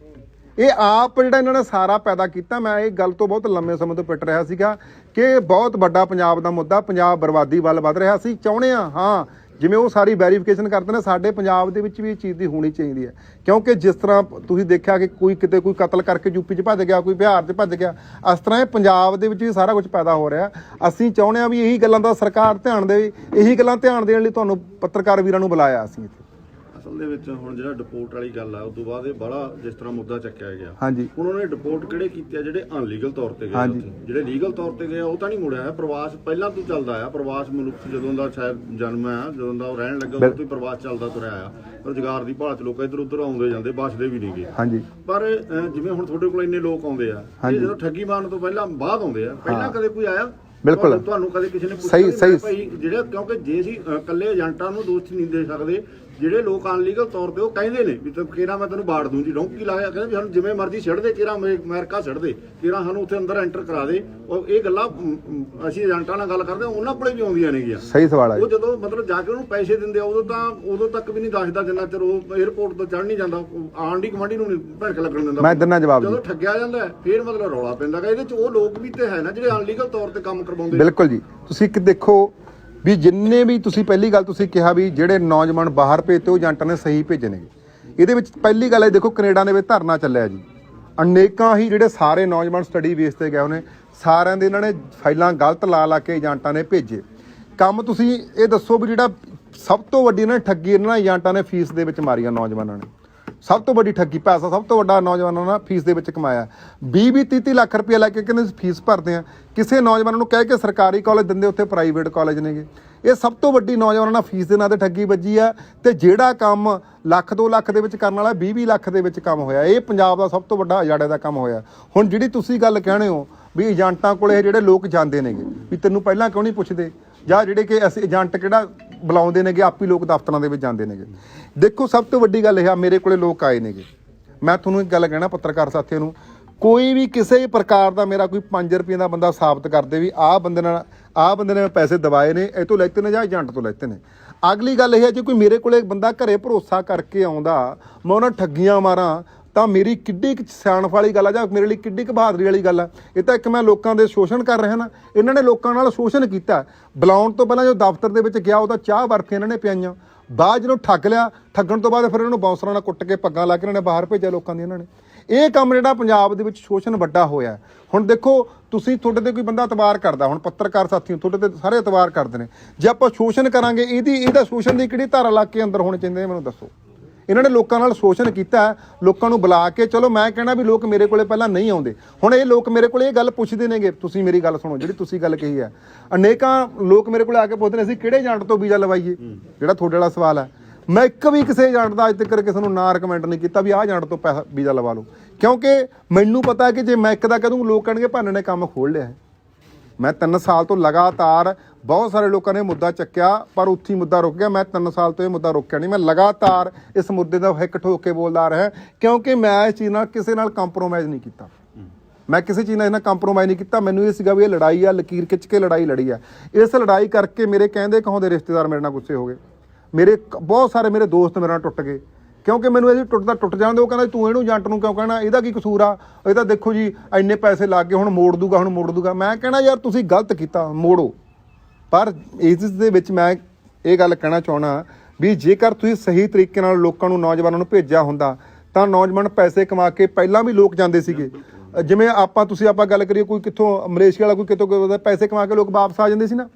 ਇਹ ਆਪ ਜਿਹੜਾ ਇਹਨਾਂ ਨੇ ਸਾਰਾ ਪੈਦਾ ਕੀਤਾ, ਮੈਂ ਇਹ ਗੱਲ ਤੋਂ ਬਹੁਤ ਲੰਮੇ ਸਮੇਂ ਤੋਂ ਪਿੱਟ ਰਿਹਾ ਸੀਗਾ ਕਿ ਬਹੁਤ ਵੱਡਾ ਪੰਜਾਬ ਦਾ ਮੁੱਦਾ, ਪੰਜਾਬ ਬਰਬਾਦੀ ਵੱਲ ਵੱਧ ਰਿਹਾ ਸੀ। ਚਾਹੁੰਦੇ ਆ ਹਾਂ ਜਿਵੇਂ ਉਹ ਸਾਰੀ ਵੈਰੀਫਿਕੇਸ਼ਨ ਕਰਦੇ ਨੇ, ਸਾਡੇ ਪੰਜਾਬ ਦੇ ਵਿੱਚ ਵੀ ਇਹ ਚੀਜ਼ ਦੀ ਹੋਣੀ ਚਾਹੀਦੀ ਹੈ। ਕਿਉਂਕਿ ਜਿਸ ਤਰ੍ਹਾਂ ਤੁਸੀਂ ਦੇਖਿਆ ਕਿ ਕੋਈ ਕਿਤੇ ਕੋਈ ਕਤਲ ਕਰਕੇ ਯੂਪੀ 'ਚ ਭੱਜ ਗਿਆ, ਕੋਈ ਬਿਹਾਰ 'ਚ ਭੱਜ ਗਿਆ, ਇਸ ਤਰ੍ਹਾਂ ਇਹ ਪੰਜਾਬ ਦੇ ਵਿੱਚ ਵੀ ਸਾਰਾ ਕੁਝ ਪੈਦਾ ਹੋ ਰਿਹਾ। ਅਸੀਂ ਚਾਹੁੰਦੇ ਆ ਵੀ ਇਹੀ ਗੱਲਾਂ ਦਾ ਸਰਕਾਰ ਧਿਆਨ ਦੇਵੇ, ਇਹੀ ਗੱਲਾਂ ਧਿਆਨ ਦੇਣ ਲਈ ਤੁਹਾਨੂੰ ਪੱਤਰਕਾਰ ਵੀਰਾਂ ਨੂੰ ਬੁਲਾਇਆ ਅਸੀਂ ਇੱਥੇ। ਅਸਲ ਦੇ ਵਿੱਚ ਹੁਣ ਜਿਹੜਾ ਡਿਪੋਰਟ ਵਾਲੀ ਗੱਲ ਆ ਉਸ ਤੋਂ ਬਾਅਦ ਇਹ ਬੜਾ ਜਿਸ ਤਰ੍ਹਾਂ ਮੁੱਦਾ ਚੱਕਿਆ ਗਿਆ। ਹਾਂਜੀ। ਹੁਣ ਉਹਨਾਂ ਨੇ ਡਿਪੋਰਟ ਕਿਹੜੇ ਕੀਤੇ ਆ ਜਿਹੜੇ ਅਨਲੀਗਲ ਤੌਰ ਤੇ ਗਏ ਆ ਹਾਂਜੀ। ਉੱਥੇ। ਜਿਹੜੇ ਲੀਗਲ ਤੌਰ ਤੇ ਗਏ ਆ, ਉਹ ਤਾਂ ਨਹੀਂ ਮੁੜਿਆ। ਹੈ ਪ੍ਰਵਾਸ ਪਹਿਲਾਂ ਤੋਂ ਚੱਲਦਾ ਆ ਪ੍ਰਵਾਸ ਮਨੁੱਖ ਜਦੋਂ ਦਾ ਸ਼ਾਇਦ ਜਨਮ ਆ ਜਦੋਂ ਦਾ ਉਹ ਰਹਿਣ ਲੱਗਾ ਉਦੋਂ ਤੋਂ ਹੀ ਪ੍ਰਵਾਸ ਚੱਲਦਾ ਤੁਰਿਆ ਆ। ਰੋਜ਼ਗਾਰ ਦੀ ਭਾਲ ਚ ਲੋਕ ਇੱਧਰ ਉੱਧਰ ਆਉਂਦੇ ਜਾਂਦੇ ਬਸਦੇ ਵੀ ਨਹੀਂਗੇ। ਹਾਂਜੀ। ਪਰ ਅਹ, ਜਿਵੇਂ ਹੁਣ ਤੁਹਾਡੇ ਕੋਲ ਇੰਨੇ ਲੋਕ ਆਉਂਦੇ ਆ ਇਹ ਜਦੋਂ ਠੱਗੀ ਮਾਰਨ ਤੋਂ ਪਹਿਲਾਂ ਬਾਅਦ ਆਉਂਦੇ ਆ ਪਹਿਲਾਂ ਕਦੇ ਕੋਈ ਆਇਆ? ਬਿਲਕੁਲ। ਤੁਹਾਨੂੰ- ਤੁਹਾਨੂੰ ਕਦੇ ਕਿਸੇ ਨੇ ਪੁੱਛਿਆ ਸਹੀ- ਵੀ ਮੈਂ ਸਹੀ। ਭਾਈ ਜਿਹੜੇ ਕਿਉਂਕਿ ਜੇ ਅਸੀਂ ਅਹ, ਇਕੱਲੇ ਏਜੰਟਾਂ ਨੂੰ ਦੋਸ਼ ਨਹੀਂ ਦੇ ਸਕਦੇ ਜਿਹੜੇ ਲੋਕ ਅਨਲੀਗਲ ਤੌਰ ਤੇ ਉਹ ਕਹਿੰਦੇ ਨੇ ਵੀ ਤੇ ਮੈਂ ਤੈਨੂੰ ਬਾੜ ਦੂੰ ਜੀ ਡੌਂਕੀ ਲਾਇਆ ਕਹਿੰਦੇ ਵੀ ਸਾਨੂੰ ਜਿਵੇਂ ਮਰਜ਼ੀ ਛੱਡ ਦੇ ਕਿਹੜਾ ਅਮਰੀਕਾ ਛੱਡ ਦੇ ਕਿਹੜਾ ਸਾਨੂੰ ਉੱਥੇ ਅੰਦਰ ਐਂਟਰ ਕਰਾ ਦੇ। ਉਹ ਇਹ ਗੱਲਾਂ ਅਸੀਂ ਏਜੰਟਾਂ ਨਾਲ ਗੱਲ ਕਰਦੇ ਉਹਨਾਂ ਕੋਲੇ ਵੀ ਆਉਂਦੀਆਂ ਨੇਗੀਆਂ। ਸਹੀ ਸਵਾਲ ਹੈ ਉਹ ਜਦੋਂ ਮਤਲਬ ਜਾ ਕੇ ਉਹਨੂੰ ਪੈਸੇ ਦਿੰਦੇ ਆ ਉਦੋਂ ਤਾਂ ਉਦੋਂ ਤੱਕ ਵੀ ਨਹੀਂ ਦੱਸਦਾ ਜਿੰਨਾ ਚਿਰ ਉਹ 에어ਪੋਰਟ ਤੋਂ ਚੜ ਨਹੀਂ ਜਾਂਦਾ ਆਂਡੀ ਕਮਾਂਡੀ ਨੂੰ ਨਹੀਂ ਭੜਕ ਲੱਗਣ ਦਿੰਦਾ। ਮੈਂ ਦਿੰਦਾ ਜਵਾਬ ਜਦੋਂ ਠੱਗਿਆ ਜਾਂਦਾ ਫਿਰ ਮਤਲਬ ਰੌਲਾ ਪੈਂਦਾ ਗਾ। ਇਹਦੇ ਚ ਉਹ ਲੋਕ ਵੀ ਤੇ ਹੈ ਨਾ ਜਿਹੜੇ ਅਨਲੀਗਲ ਤੌਰ ਤੇ ਕੰਮ ਕਰਵਾਉਂਦੇ ਨੇ। ਬਿਲਕੁਲ ਜੀ। ਤੁਸੀਂ ਇੱਕ ਦੇਖੋ ਵੀ ਜਿੰਨੇ ਵੀ ਤੁਸੀਂ ਪਹਿਲੀ ਗੱਲ ਤੁਸੀਂ ਕਿਹਾ ਵੀ ਜਿਹੜੇ ਨੌਜਵਾਨ ਬਾਹਰ ਭੇਜਤੇ, ਉਹ ਏਜੰਟਾਂ ਨੇ ਸਹੀ ਭੇਜੇ ਭੇਜਣਗੇ ਇਹਦੇ ਵਿੱਚ ਪਹਿਲੀ ਗੱਲ ਹੈ, ਦੇਖੋ ਕੈਨੇਡਾ ਦੇ ਵਿੱਚ ਧਰਨਾ ਚੱਲਿਆ ਜੀ। ਅਨੇਕਾਂ ਹੀ ਜਿਹੜੇ ਸਾਰੇ ਨੌਜਵਾਨ ਸਟੱਡੀ ਬੇਸ ਤੇ ਗਏ ਉਹਨੇ ਸਾਰਿਆਂ ਦੇ ਇਹਨਾਂ ਨੇ ਫਾਈਲਾਂ ਗਲਤ ਲਾ ਲਾ ਕੇ ਏਜੰਟਾਂ ਨੇ ਭੇਜੇ। ਕੰਮ ਤੁਸੀਂ ਇਹ ਦੱਸੋ ਵੀ ਜਿਹੜਾ ਸਭ ਤੋਂ ਵੱਡੀ ਇਹਨਾਂ ਨੇ ਠੱਗੀ, ਇਹਨਾਂ ਏਜੰਟਾਂ ਨੇ ਫੀਸ ਦੇ ਵਿੱਚ ਮਾਰੀਆਂ ਨੌਜਵਾਨਾਂ ਨੇ। ਸਭ ਤੋਂ ਵੱਡੀ ਠੱਗੀ ਪੈਸਾ ਸਭ ਤੋਂ ਵੱਡਾ ਨੌਜਵਾਨਾਂ ਨੇ ਫੀਸ ਦੇ ਵਿੱਚ ਕਮਾਇਆ। 20 20 30 30 ਲੱਖ ਰੁਪਏ ਲੈ ਕੇ ਕਹਿੰਦੇ ਫੀਸ ਭਰਦੇ ਆ ਕਿਸੇ ਨੌਜਵਾਨ ਨੂੰ ਕਹਿ ਕੇ ਸਰਕਾਰੀ ਕਾਲਜ ਦਿੰਦੇ ਉੱਥੇ ਪ੍ਰਾਈਵੇਟ ਕਾਲਜ ਨੇਗੇ। ਇਹ ਸਭ ਤੋਂ ਵੱਡੀ ਨੌਜਵਾਨਾਂ ਨਾਲ ਫੀਸ ਦੇ ਨਾਂ ਤੇ ਠੱਗੀ ਵੱਜੀ ਆ ਤੇ ਜਿਹੜਾ ਕੰਮ ਲੱਖ 2 ਲੱਖ ਦੇ ਵਿੱਚ ਕਰਨ ਵਾਲਾ 20 20 ਲੱਖ ਦੇ ਵਿੱਚ ਕੰਮ ਹੋਇਆ। ਇਹ ਪੰਜਾਬ ਦਾ ਸਭ ਤੋਂ ਵੱਡਾ ਅਜਾੜੇ ਦਾ ਕੰਮ ਹੋਇਆ। ਹੁਣ ਜਿਹੜੀ ਤੁਸੀਂ ਗੱਲ ਕਹਿਣੇ ਹੋ ਵੀ ਏਜੰਟਾਂ ਕੋਲੇ ਜਿਹੜੇ ਲੋਕ ਜਾਂਦੇ ਨੇਗੇ, ਵੀ ਤੈਨੂੰ ਪਹਿਲਾਂ ਕਿਉਂ ਨਹੀਂ ਪੁੱਛਦੇ? ਜਾਂ ਜਿਹੜੇ ਕਿ ਅਸੀਂ ਏਜੰਟ ਕਿਹੜਾ ਬੁਲਾਉਂਦੇ ਨੇਗੇ, ਆਪੀ ਲੋਕ ਦਫ਼ਤਰਾਂ ਦੇ ਵਿੱਚ ਜਾਂਦੇ ਨੇਗੇ। ਦੇਖੋ, ਸਭ ਤੋਂ ਵੱਡੀ ਗੱਲ ਇਹ ਆ, ਮੇਰੇ ਕੋਲੇ ਲੋਕ ਆਏ ਨੇਗੇ। ਮੈਂ ਤੁਹਾਨੂੰ ਇੱਕ ਗੱਲ ਕਹਿਣਾ, ਪੱਤਰਕਾਰ ਸਾਥੀਆਂ ਨੂੰ, ਕੋਈ ਵੀ ਕਿਸੇ ਵੀ ਪ੍ਰਕਾਰ ਦਾ ਮੇਰਾ ਕੋਈ 5 ਰੁਪਏ ਦਾ ਬੰਦਾ ਸਾਬਤ ਕਰਦੇ ਵੀ ਆਹ ਬੰਦੇ ਨਾਲ, ਆਹ ਬੰਦੇ ਨੇ ਮੈਂ ਪੈਸੇ ਦਵਾਏ ਨੇ, ਇਹ ਤੋਂ ਲੈਤੇ ਨੇ ਜਾਂ ਏਜੰਟ ਤੋਂ ਲੈਤੇ ਨੇ। ਅਗਲੀ ਗੱਲ ਇਹ ਹੈ, ਜੇ ਕੋਈ ਮੇਰੇ ਕੋਲੇ ਬੰਦਾ ਘਰੇ ਭਰੋਸਾ ਕਰਕੇ ਆਉਂਦਾ, ਮੈਂ ਉਹਨਾਂ ਠੱਗੀਆਂ ਮਾਰਾਂ ਤਾਂ ਮੇਰੀ ਕਿੱਡੀ ਕੁ ਸਿਆਣਪ ਵਾਲੀ ਗੱਲ ਆ ਜਾਂ ਮੇਰੇ ਲਈ ਕਿੱਡੀ ਕੁ ਬਹਾਦਰੀ ਵਾਲੀ ਗੱਲ ਆ। ਇਹ ਤਾਂ ਇੱਕ ਮੈਂ ਲੋਕਾਂ ਦੇ ਸ਼ੋਸ਼ਣ ਕਰ ਰਿਹਾ ਨਾ, ਇਹਨਾਂ ਨੇ ਲੋਕਾਂ ਨਾਲ ਸ਼ੋਸ਼ਣ ਕੀਤਾ। ਬੁਲਾਉਣ ਤੋਂ ਪਹਿਲਾਂ ਜੋ ਦਫ਼ਤਰ ਦੇ ਵਿੱਚ ਗਿਆ, ਉਹਦਾ ਚਾਹ ਬਰਫੀਆਂ ਇਹਨਾਂ ਨੇ ਪਿਆਈਆਂ। ਬਾਅਦ ਜਦੋਂ ਠੱਗ ਲਿਆ, ਠੱਗਣ ਤੋਂ ਬਾਅਦ ਫਿਰ ਇਹਨਾਂ ਨੂੰ ਬੌਂਸਰਾਂ ਨਾਲ ਕੁੱਟ ਕੇ ਪੱਗਾਂ ਲਾ ਕੇ ਇਹਨਾਂ ਨੇ ਬਾਹਰ ਭੇਜਿਆ ਲੋਕਾਂ ਦੀ ਇਹਨਾਂ ਨੇ। ਇਹ ਕੰਮ ਜਿਹੜਾ ਪੰਜਾਬ ਦੇ ਵਿੱਚ ਸ਼ੋਸ਼ਣ ਵੱਡਾ ਹੋਇਆ ਹੁਣ ਦੇਖੋ, ਤੁਸੀਂ ਤੁਹਾਡੇ ਤੇ ਕੋਈ ਬੰਦਾ ਇਤਬਾਰ ਕਰਦਾ, ਹੁਣ ਪੱਤਰਕਾਰ ਸਾਥੀ ਤੁਹਾਡੇ ਤੇ ਸਾਰੇ ਇਤਵਾਰ ਕਰਦੇ ਨੇ। ਜੇ ਆਪਾਂ ਸ਼ੋਸ਼ਣ ਕਰਾਂਗੇ, ਇਹਦੀ ਇਹਦਾ ਸ਼ੋਸ਼ਣ ਦੀ ਕਿਹੜੀ ਧਾਰਾ ਲੱਗ ਕੇ ਅੰਦਰ ਹੋਣੇ ਚਾਹੀਦੇ ਨੇ, ਮੈਨੂੰ ਦੱਸੋ। ਇਹਨਾਂ ਨੇ ਲੋਕਾਂ ਨਾਲ ਸ਼ੋਸ਼ਣ ਕੀਤਾ ਲੋਕਾਂ ਨੂੰ ਬੁਲਾ ਕੇ ਚਲੋ ਮੈਂ ਕਹਿਣਾ ਵੀ ਲੋਕ ਮੇਰੇ ਕੋਲੇ ਪਹਿਲਾਂ ਨਹੀਂ ਆਉਂਦੇ। ਹੁਣ ਇਹ ਲੋਕ ਮੇਰੇ ਕੋਲੇ ਇਹ ਗੱਲ ਪੁੱਛਦੇ ਨੇਗੇ ਤੁਸੀਂ ਮੇਰੀ ਗੱਲ ਸੁਣੋ ਜਿਹੜੀ ਤੁਸੀਂ ਗੱਲ ਕਹੀ ਹੈ। ਅਨੇਕਾਂ ਲੋਕ ਮੇਰੇ ਕੋਲੇ ਆ ਕੇ ਪੁੱਛਦੇ ਨੇ ਅਸੀਂ ਕਿਹੜੇ ਏਜੰਟ ਤੋਂ ਵੀਜ਼ਾ ਲਵਾਈਏ? ਜਿਹੜਾ ਤੁਹਾਡੇ ਵਾਲਾ ਸਵਾਲ ਹੈ। ਮੈਂ ਇੱਕ ਵੀ ਕਿਸੇ ਏਜੰਟ ਦਾ ਅੱਜ ਤੱਕ ਕਿਸੇ ਨੂੰ ਨਾ ਰეკਮੈਂਡ ਨਹੀਂ ਕੀਤਾ ਵੀ ਆਹ ਏਜੰਟ ਤੋਂ ਪੈਸਾ ਵੀਜ਼ਾ ਲਵਾ ਲਓ। ਕਿਉਂਕਿ ਮੈਨੂੰ ਪਤਾ ਹੈ ਕਿ ਜੇ ਮੈਂ ਇੱਕ ਦਾ ਕਹਦੂੰ ਲੋਕ ਕਹਿਣਗੇ ਭਾਨੇ ਨੇ ਕੰਮ ਖੋਲ ਲਿਆ ਹੈ। ਮੈਂ 3 ਸਾਲ ਤੋਂ ਲਗਾਤਾਰ ਬਹੁਤ ਸਾਰੇ ਲੋਕਾਂ ਨੇ ਮੁੱਦਾ ਚੱਕਿਆ, ਪਰ ਉੱਥੇ ਹੀ ਮੁੱਦਾ ਰੁਕ ਗਿਆ। ਮੈਂ 3 ਸਾਲ ਤੋਂ ਇਹ ਮੁੱਦਾ ਰੋਕਿਆ ਨਹੀਂ। ਮੈਂ ਲਗਾਤਾਰ ਇਸ ਮੁੱਦੇ ਦਾ ਹਿੱਕ ਠੋਕ ਕੇ ਬੋਲਦਾ ਰਿਹਾ, ਕਿਉਂਕਿ ਮੈਂ ਇਸ ਚੀਜ਼ ਨਾਲ ਕਿਸੇ ਨਾਲ ਕੰਪਰੋਮਾਈਜ਼ ਨਹੀਂ ਕੀਤਾ। ਮੈਂ ਕਿਸੇ ਚੀਜ਼ ਨਾਲ ਇਹਨਾਂ ਕੰਪਰੋਮਾਈਜ਼ ਨਹੀਂ ਕੀਤਾ। ਮੈਨੂੰ ਇਹ ਸੀਗਾ ਵੀ ਇਹ ਲੜਾਈ ਆ, ਲਕੀਰ ਖਿੱਚ ਕੇ ਲੜਾਈ ਲੜੀ ਆ। ਇਸ ਲੜਾਈ ਕਰਕੇ ਮੇਰੇ ਕਹਿੰਦੇ ਕਹਾਉਂਦੇ ਰਿਸ਼ਤੇਦਾਰ ਮੇਰੇ ਨਾਲ ਗੁੱਸੇ ਹੋ ਗਏ? ਮੇਰੇ ਬਹੁਤ ਸਾਰੇ ਮੇਰੇ ਦੋਸਤ ਮੇਰੇ ਨਾਲ ਟੁੱਟ ਗਏ। ਕਿਉਂਕਿ ਮੈਨੂੰ ਇਹ ਟੁੱਟਦਾ, ਟੁੱਟ ਜਾਣ ਦੇ, ਉਹ ਕਹਿੰਦਾ, ਤੂੰ ਇਹਨੂੰ ਜੰਟ ਨੂੰ ਕਿਉਂ ਕਹਿਣਾ? ਇਹਦਾ ਕੀ ਕਸੂਰ ਆ? ਇਹ ਤਾਂ ਦੇਖੋ ਜੀ, ਇੰਨੇ ਪੈਸੇ ਲੱਗ ਗਏ, ਹੁਣ ਮੋੜ ਦੂਗਾ, ਹੁਣ ਮੋੜ ਦੂਗਾ। ਮੈਂ ਕਹਿਣਾ, ਯਾਰ, ਤੁਸੀਂ ਗਲਤ ਕੀਤਾ, ਮੋੜੋ। ਪਰ ਇਸ ਦੇ ਵਿੱਚ ਮੈਂ ਇਹ ਗੱਲ ਕਹਿਣਾ ਚਾਹਣਾ ਵੀ ਜੇਕਰ ਤੁਸੀਂ ਸਹੀ ਤਰੀਕੇ ਨਾਲ ਲੋਕਾਂ ਨੂੰ, ਨੌਜਵਾਨਾਂ ਨੂੰ ਭੇਜਿਆ ਹੁੰਦਾ, ਤਾਂ ਨੌਜਵਾਨ ਪੈਸੇ ਕਮਾ ਕੇ ਪਹਿਲਾਂ ਵੀ ਲੋਕ ਜਾਂਦੇ ਸੀਗੇ। ਜਿਵੇਂ ਆਪਾਂ, ਤੁਸੀਂ ਆਪਾਂ ਗੱਲ ਕਰੀਏ ਕੋਈ ਕਿੱਥੋਂ, ਮਲੇਸ਼ੀਆ ਵਾਲਾ ਕੋਈ ਕਿੱਥੋਂ ਪੈਸੇ ਕਮਾ ਕੇ ਲੋਕ ਵਾਪਸ ਆ ਜਾਂਦੇ ਸੀ ਨਾ।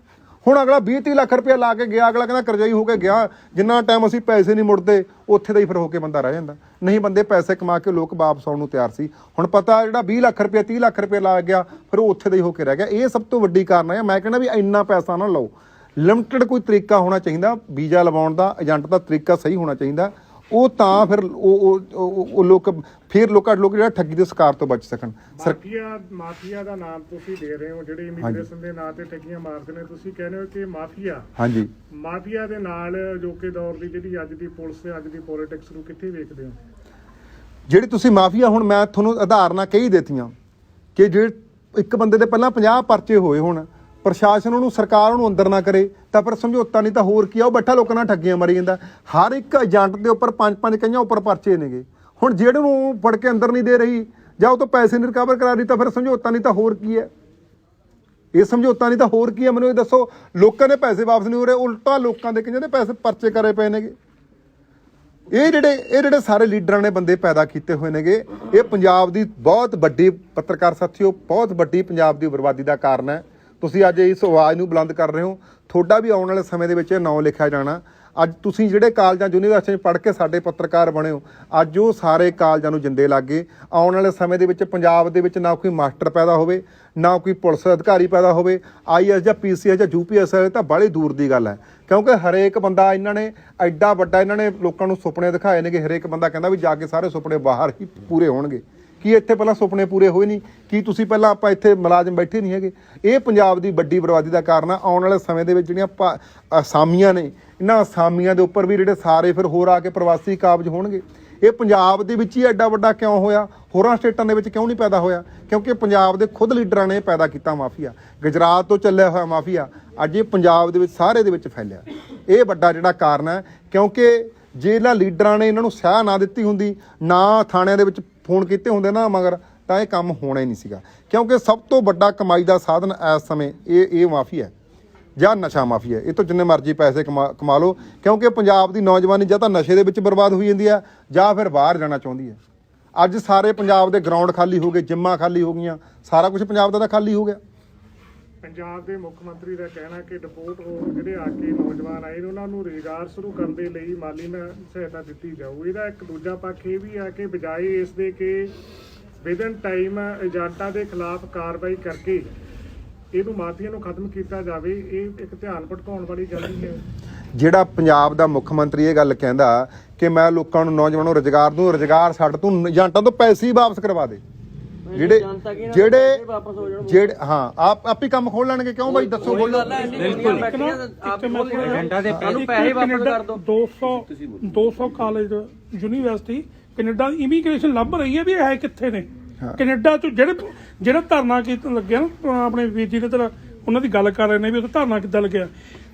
ਹੁਣ ਅਗਲਾ 20 30 ਲੱਖ ਰੁਪਏ ਲਾ ਕੇ ਗਿਆ, ਅਗਲਾ ਕਹਿੰਦਾ ਕਰਜ਼ਾਈ ਹੋ ਕੇ ਗਿਆ, ਜਿੰਨਾ ਟਾਈਮ ਅਸੀਂ ਪੈਸੇ ਨਹੀਂ ਮੁੜਦੇ, ਉੱਥੇ ਦਾ ਹੀ ਫਿਰ ਹੋ ਕੇ ਬੰਦਾ ਰਹਿ ਜਾਂਦਾ। ਨਹੀਂ, ਬੰਦੇ ਪੈਸੇ ਕਮਾ ਕੇ ਲੋਕ ਵਾਪਸ ਆਉਣ ਨੂੰ ਤਿਆਰ ਸੀ। ਹੁਣ ਪਤਾ ਜਿਹੜਾ 20 ਲੱਖ ਰੁਪਏ 30 ਲੱਖ ਰੁਪਏ ਲਾ ਗਿਆ, ਫਿਰ ਉਹ ਉੱਥੇ ਦਾ ਹੀ ਹੋ ਕੇ ਰਹਿ ਗਿਆ। ਇਹ ਸਭ ਤੋਂ ਵੱਡੀ ਕਾਰਨ ਹੈ ਮੈਂ ਕਹਿੰਦਾ ਵੀ ਇੰਨਾ ਪੈਸਾ ਨਾ ਲਓ। ਲਿਮਟਿਡ ਕੋਈ ਤਰੀਕਾ ਹੋਣਾ ਚਾਹੀਦਾ, ਵੀਜ਼ਾ ਲਵਾਉਣ ਦਾ, ਏਜੰਟ ਦਾ ਤਰੀਕਾ ਸਹੀ ਹੋਣਾ ਚਾਹੀਦਾ। ਉਹ ਤਾਂ ਫਿਰ ਉਹ ਉਹ- ਲੋਕ ਫਿਰ ਲੋਕਾਂ ਲੋਕ ਜਿਹੜਾ ਠੱਗੀ ਦੇ ਸ਼ਿਕਾਰ ਤੋਂ ਬਚ ਸਕਣ। ਮਾਫੀਆ ਮਾਫੀਆ ਦਾ ਨਾਮ ਤੁਸੀਂ ਦੇ ਰਹੇ ਹੋ ਜਿਹੜੇ ਇਮੀਗ੍ਰੇਸ਼ਨ ਦੇ ਨਾਂ ਤੇ ਠੱਗੀਆਂ ਮਾਰਦੇ ਨੇ ਤੁਸੀਂ ਕਹਿੰਦੇ ਹੋ ਕਿ ਮਾਫੀਆ। ਹਾਂਜੀ। ਮਾਫੀਆ ਦੇ ਨਾਲ ਜੋਕੇ ਦੌਰ ਦੀ ਜਿਹੜੀ ਅੱਜ ਦੀ ਪੁਲਿਸ ਤੇ ਅੱਜ ਦੀ ਪੋਲਿਟਿਕਸ ਨੂੰ ਕਿੱਥੇ ਵੇਖਦੇ ਹੋ? ਜਿਹੜੀ ਤੁਸੀਂ ਮਾਫੀਆ ਹੁਣ ਮੈਂ ਤੁਹਾਨੂੰ ਆਧਾਰਨਾ ਕਹੀ ਦਿੱਤੀਆਂ ਕਿ ਜੇ ਇੱਕ ਬੰਦੇ ਦੇ ਪਹਿਲਾਂ 50 ਪਰਚੇ ਹੋਏ ਹੁਣ ਪ੍ਰਸ਼ਾਸਨ ਉਹਨੂੰ ਸਰਕਾਰ ਉਹਨੂੰ ਅੰਦਰ ਨਾ ਕਰੇ ਤਾਂ ਫਿਰ ਸਮਝੌਤਾ ਨਹੀਂ ਤਾਂ ਹੋਰ ਕੀ ਆ? ਉਹ ਬੈਠਾ ਲੋਕਾਂ ਨਾਲ ਠੱਗੀਆਂ ਮਾਰੀ ਜਾਂਦਾ। ਹਰ ਇੱਕ ਏਜੰਟ ਦੇ ਉੱਪਰ ਪੰਜ ਪੰਜ ਕਈਆਂ ਉੱਪਰ ਪਰਚੇ ਨੇਗੇ। ਹੁਣ ਜਿਹੜੇ ਨੂੰ ਫੜ ਕੇ ਅੰਦਰ ਨਹੀਂ ਦੇ ਰਹੀ, ਜਾਂ ਉਹ ਤੋਂ ਪੈਸੇ ਨਹੀਂ ਰਿਕਵਰ ਕਰਾ ਰਹੀ, ਤਾਂ ਫਿਰ ਸਮਝੌਤਾ ਨਹੀਂ ਤਾਂ ਹੋਰ ਕੀ ਹੈ ਇਹ ਸਮਝੌਤਾ ਨਹੀਂ ਤਾਂ ਹੋਰ ਕੀ ਹੈ ਮੈਨੂੰ ਇਹ ਦੱਸੋ, ਲੋਕਾਂ ਦੇ ਪੈਸੇ ਵਾਪਸ ਨਹੀਂ ਹੋ ਰਹੇ, ਉਲਟਾ ਲੋਕਾਂ ਦੇ ਕਿੰਨੇ ਦੇ ਪੈਸੇ ਪਰਚੇ ਕਰੇ ਪਏ ਨੇਗੇ। ਇਹ ਜਿਹੜੇ ਇਹ ਜਿਹੜੇ ਸਾਰੇ ਲੀਡਰਾਂ ਨੇ ਬੰਦੇ ਪੈਦਾ ਕੀਤੇ ਹੋਏ ਨੇਗੇ, ਇਹ ਪੰਜਾਬ ਦੀ ਬਹੁਤ ਵੱਡੀ ਪੱਤਰਕਾਰ ਸਾਥੀਓ, ਬਹੁਤ ਵੱਡੀ ਪੰਜਾਬ ਦੀ ਬਰਬਾਦੀ ਦਾ ਕਾਰਨ ਹੈ। ਤੁਸੀਂ ਅੱਜ ਇਸ ਆਵਾਜ਼ ਨੂੰ ਬੁਲੰਦ ਕਰ ਰਹੇ ਹੋ। ਤੁਹਾਡਾ ਵੀ ਆਉਣ ਵਾਲੇ ਸਮੇਂ ਦੇ ਵਿੱਚ ਇਹ ਨਾਂ ਲਿਖਿਆ ਜਾਣਾ। ਅੱਜ ਤੁਸੀਂ ਜਿਹੜੇ ਕਾਲਜਾਂ ਯੂਨੀਵਰਸਿਟੀ 'ਚ ਪੜ੍ਹ ਕੇ ਸਾਡੇ ਪੱਤਰਕਾਰ ਬਣੇ ਹੋ, ਅੱਜ ਉਹ ਸਾਰੇ ਕਾਲਜਾਂ ਨੂੰ ਜਿੰਦੇ ਲੱਗੇ ਆਉਣ ਵਾਲੇ ਸਮੇਂ ਦੇ ਵਿੱਚ ਪੰਜਾਬ ਦੇ ਵਿੱਚ ਨਾ ਕੋਈ ਮਾਸਟਰ ਪੈਦਾ ਹੋਵੇ, ਨਾ ਕੋਈ ਪੁਲਿਸ ਅਧਿਕਾਰੀ ਪੈਦਾ ਹੋਵੇ। ਆਈਐਸ ਜਾਂ ਪੀਸੀਐਸ ਜਾਂ ਯੂਪੀਐਸ ਤਾਂ ਬੜੀ ਦੂਰ ਦੀ ਗੱਲ ਹੈ। ਕਿਉਂਕਿ ਹਰੇਕ ਬੰਦਾ ਇਹਨਾਂ ਨੇ ਐਡਾ ਵੱਡਾ ਇਹਨਾਂ ਨੇ ਲੋਕਾਂ ਨੂੰ ਸੁਪਨੇ ਦਿਖਾਏ ਨੇ ਕਿ ਹਰੇਕ ਬੰਦਾ ਕਹਿੰਦਾ ਵੀ ਜਾ ਕੇ ਸਾਰੇ ਸੁਪਨੇ ਬਾਹਰ ਹੀ ਪੂਰੇ ਹੋਣਗੇ। ਕੀ ਇੱਥੇ ਪਹਿਲਾਂ ਸੁਪਨੇ ਪੂਰੇ ਹੋਏ ਨਹੀਂ? ਕੀ ਤੁਸੀਂ ਪਹਿਲਾਂ ਆਪਾਂ ਇੱਥੇ ਮੁਲਾਜ਼ਮ ਬੈਠੇ ਨਹੀਂ ਹੈਗੇ? ਇਹ ਪੰਜਾਬ ਦੀ ਵੱਡੀ ਬਰਬਾਦੀ ਦਾ ਕਾਰਨ ਆ। ਆਉਣ ਵਾਲੇ ਸਮੇਂ ਦੇ ਵਿੱਚ ਜਿਹੜੀਆਂ ਭਾ- ਅਸਾਮੀਆਂ ਨੇ, ਇਹਨਾਂ ਅਸਾਮੀਆਂ ਦੇ ਉੱਪਰ ਵੀ ਜਿਹੜੇ ਸਾਰੇ ਫਿਰ ਹੋਰ ਆ ਕੇ ਪ੍ਰਵਾਸੀ ਕਾਬਜ ਹੋਣਗੇ। ਇਹ ਪੰਜਾਬ ਦੇ ਵਿੱਚ ਹੀ ਐਡਾ ਵੱਡਾ ਕਿਉਂ ਹੋਇਆ? ਹੋਰਾਂ ਸਟੇਟਾਂ ਦੇ ਵਿੱਚ ਕਿਉਂ ਨਹੀਂ ਪੈਦਾ ਹੋਇਆ? ਕਿਉਂਕਿ ਪੰਜਾਬ ਦੇ ਖੁਦ ਲੀਡਰਾਂ ਨੇ ਪੈਦਾ ਕੀਤਾ ਮਾਫੀਆ। ਗੁਜਰਾਤ ਤੋਂ ਚੱਲਿਆ ਹੋਇਆ ਮਾਫੀਆ ਅੱਜ ਇਹ ਪੰਜਾਬ ਦੇ ਵਿੱਚ ਸਾਰੇ ਦੇ ਵਿੱਚ ਫੈਲਿਆ। ਇਹ ਵੱਡਾ ਜਿਹੜਾ ਕਾਰਨ ਹੈ, ਕਿਉਂਕਿ ਜੇ ਇਹਨਾਂ ਲੀਡਰਾਂ ਨੇ ਇਹਨਾਂ ਨੂੰ ਸਹਾਇ ਨਾ ਦਿੱਤੀ ਹੁੰਦੀ, ਨਾ ਥਾਣਿਆਂ ਦੇ ਵਿੱਚ ਫੋਨ ਕੀਤੇ ਹੁੰਦੇ ਨਾ, ਮਗਰ ਤਾਂ ਇਹ ਕੰਮ ਹੋਣਾ ਹੀ ਨਹੀਂ ਸੀਗਾ। ਕਿਉਂਕਿ ਸਭ ਤੋਂ ਵੱਡਾ ਕਮਾਈ ਦਾ ਸਾਧਨ ਇਸ ਸਮੇਂ ਇਹ ਇਹ ਮਾਫ਼ੀ ਹੈ, ਜਾਂ ਨਸ਼ਾ ਮਾਫੀ ਹੈ। ਇਹ ਤੋਂ ਜਿੰਨੇ ਮਰਜ਼ੀ ਪੈਸੇ ਕਮਾ ਕਮਾ ਲਓ, ਕਿਉਂਕਿ ਪੰਜਾਬ ਦੀ ਨੌਜਵਾਨੀ ਜਾਂ ਤਾਂ ਨਸ਼ੇ ਦੇ ਵਿੱਚ ਬਰਬਾਦ ਹੋਈ ਜਾਂਦੀ ਹੈ, ਜਾਂ ਫਿਰ ਬਾਹਰ ਜਾਣਾ ਚਾਹੁੰਦੀ ਹੈ। ਅੱਜ ਸਾਰੇ ਪੰਜਾਬ ਦੇ ਗਰਾਊਂਡ ਖਾਲੀ ਹੋ ਗਏ ਜਿੰਮਾਂ ਖਾਲੀ ਹੋ ਗਈਆਂ, ਸਾਰਾ ਕੁਝ ਪੰਜਾਬ ਦਾ ਤਾਂ ਖਾਲੀ ਹੋ ਗਿਆ। ਪੰਜਾਬ ਦੇ ਮੁੱਖ ਮੰਤਰੀ ਦਾ ਕਹਿਣਾ ਕਿ ਡਿਪੋਰਟ ਹੋ ਜਿਹੜੇ ਆ ਕੇ ਨੌਜਵਾਨ ਆਏ ਨੇ, ਉਹਨਾਂ ਨੂੰ ਰੁਜ਼ਗਾਰ ਸ਼ੁਰੂ ਕਰਨ ਦੇ ਲਈ ਮਾਲੀ ਸਹਾਇਤਾ ਦਿੱਤੀ ਜਾਊ। ਇਹਦਾ ਇੱਕ ਦੂਜਾ ਪੱਖ ਇਹ ਵੀ ਆ ਕਿ ਬਜਾਏ ਇਸ ਦੇ ਕਿ ਵਿਦਨ ਟਾਈਮ ਏਜੰਟਾਂ ਦੇ ਖਿਲਾਫ ਕਾਰਵਾਈ ਕਰਕੇ ਇਹਨੂੰ ਮਾਫੀਆ ਨੂੰ ਖਤਮ ਕੀਤਾ ਜਾਵੇ, ਇਹ ਇੱਕ ਧਿਆਨ ਭਟਕਾਉਣ ਵਾਲੀ ਗੱਲ ਹੀ ਹੈ। ਜਿਹੜਾ ਪੰਜਾਬ ਦਾ ਮੁੱਖ ਮੰਤਰੀ ਇਹ ਗੱਲ ਕਹਿੰਦਾ ਕਿ ਮੈਂ ਲੋਕਾਂ ਨੂੰ, ਨੌਜਵਾਨਾਂ ਨੂੰ ਰੁਜ਼ਗਾਰ ਦੂੰ, ਰੁਜ਼ਗਾਰ ਛੱਡ ਤੂੰ, ਏਜੰਟਾਂ ਤੋਂ ਪੈਸੇ ਹੀ ਵਾਪਸ ਕਰਵਾ ਦੇ। ਜਿਹੜੇ ਜਿਹੜੇ ਜਿਹੜੇ ਹਾਂ ਆਪ ਆਪ ਹੀ ਕੰਮ ਖੋਲ ਲੈਣਗੇ ਕਿਉਂ ਬਾਈ? ਦੱਸੋ ਬੋਲੋ। ਏਜੰਟਾਂ ਦੇ ਸਾਨੂੰ ਪੈਸੇ ਵਾਪਸ ਕਰ ਦਿਓ। 200 200 ਕਾਲਜ ਯੂਨੀਵਰਸਿਟੀ ਕੈਨੇਡਾ ਦੀ ਇਮੀਗ੍ਰੇਸ਼ਨ ਲੱਭ ਰਹੀ ਹੈ ਵੀ ਇਹ ਹੈ ਕਿੱਥੇ ਨੇ। ਕੈਨੇਡਾ ਚ ਜਿਹੜੇ ਜਿਹੜਾ ਧਰਨਾ ਕੀਤਾ ਲੱਗਿਆ ਨਾ ਆਪਣੇ ਵੀਰ ਜੀ ਨੇ ਤੇਰਾ ਉਹਨਾਂ ਦੀ ਗੱਲ ਕਰ ਰਹੇ ਨੇ ਵੀ ਉੱਥੇ ਧਰਨਾ ਕਿੱਦਾਂ ਲੱਗਿਆ।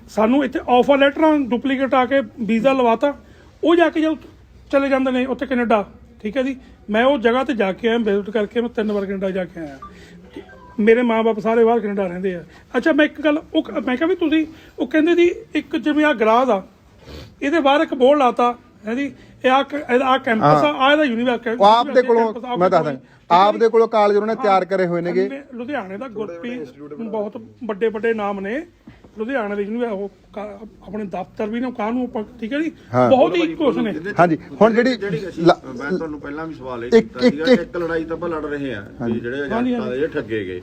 ਸਾਨੂੰ ਇੱਥੇ ਆਫਰ ਲੈਟਰਾਂ ਡੁਪਲੀਕੇਟ ਆ ਕੇ ਵੀਜ਼ਾ ਲਵਾਤਾ ਉਹ ਜਾ ਕੇ ਜਦ ਚਲੇ ਜਾਂਦੇ ਨੇ ਉੱਥੇ ਕੈਨੇਡਾ। ਠੀਕ ਹੈ ਜੀ ਮੈਂ ਉਹ ਜਗ੍ਹਾ ਤੇ ਜਾ ਕੇ ਆਇਆ ਵਿਜ਼ਿਟ ਕਰਕੇ ਮੈਂ ਤਿੰਨ ਵਾਰ ਕੈਨੇਡਾ ਜਾ ਕੇ ਆਇਆ ਮੇਰੇ ਮਾਪੇ ਸਾਰੇ ਬਾਹਰ ਕੈਨੇਡਾ ਰਹਿੰਦੇ ਆ ਅੱਛਾ ਮੈਂ ਇੱਕ ਗੱਲ ਉਹ ਮੈਂ ਕਿਹਾ ਵੀ ਤੁਸੀਂ ਉਹ ਕਹਿੰਦੇ ਜੀ ਇੱਕ ਜਿਵੇਂ ਆ ਗਰਾਜ ਆ ਇਹਦੇ ਬਾਹਰ ਇੱਕ ਬੋਰਡ ਲਾਤਾ ਹੈ ਜੀ ਇਹ ਆ ਆ ਕੈਂਪਸ ਆ ਆ ਇਹਦਾ ਯੂਨੀਵਰਸਿਟੀ ਆਪ ਦੇ ਕੋਲੋਂ ਮੈਂ ਦੱਸਦਾ ਆਪ ਦੇ ਕੋਲੋਂ ਕਾਲਜ ਉਹਨਾਂ ਨੇ ਤਿਆਰ ਕਰੇ ਹੋਏ ਨੇਗੇ ਲੁਧਿਆਣੇ ਦਾ ਗੁਰਪ੍ਰੀਤ ਬਹੁਤ ਵੱਡੇ ਵੱਡੇ ਨਾਮ ਨੇ ਲੁਧਿਆਣੇ ਦੇ ਯੂਨੀਵਰ ਉਹ ਕਾ- ਆਪਣੇ ਦਫ਼ਤਰ ਵੀ ਨੇ ਕਾਹਨੂੰ ਆਪਾਂ ਠੀਕ ਹੈ ਜੀ? ਹਾਂ। ਬਹੁਤ ਹੀ ਕੁਛ ਨੇ। ਹਾਂਜੀ ਹੁਣ ਜਿਹੜੀ ਲ- ਮੈਂ ਤੁਹਾਨੂੰ ਪਹਿਲਾਂ ਵੀ ਸਵਾਲ ਇਹ ਇੱਕ- ਕੀਤਾ ਸੀਗਾ ਇੱਕ- ਇੱਕ ਲੜਾਈ ਤਾਂ ਆਪਾਂ ਲੜ ਰਹੇ ਆ ਵੀ ਜਿਹੜੇ ਹਾਂਜੀ, ਏਜੰਟਾਂ ਦੇ ਠੱਗੇ ਗਏ।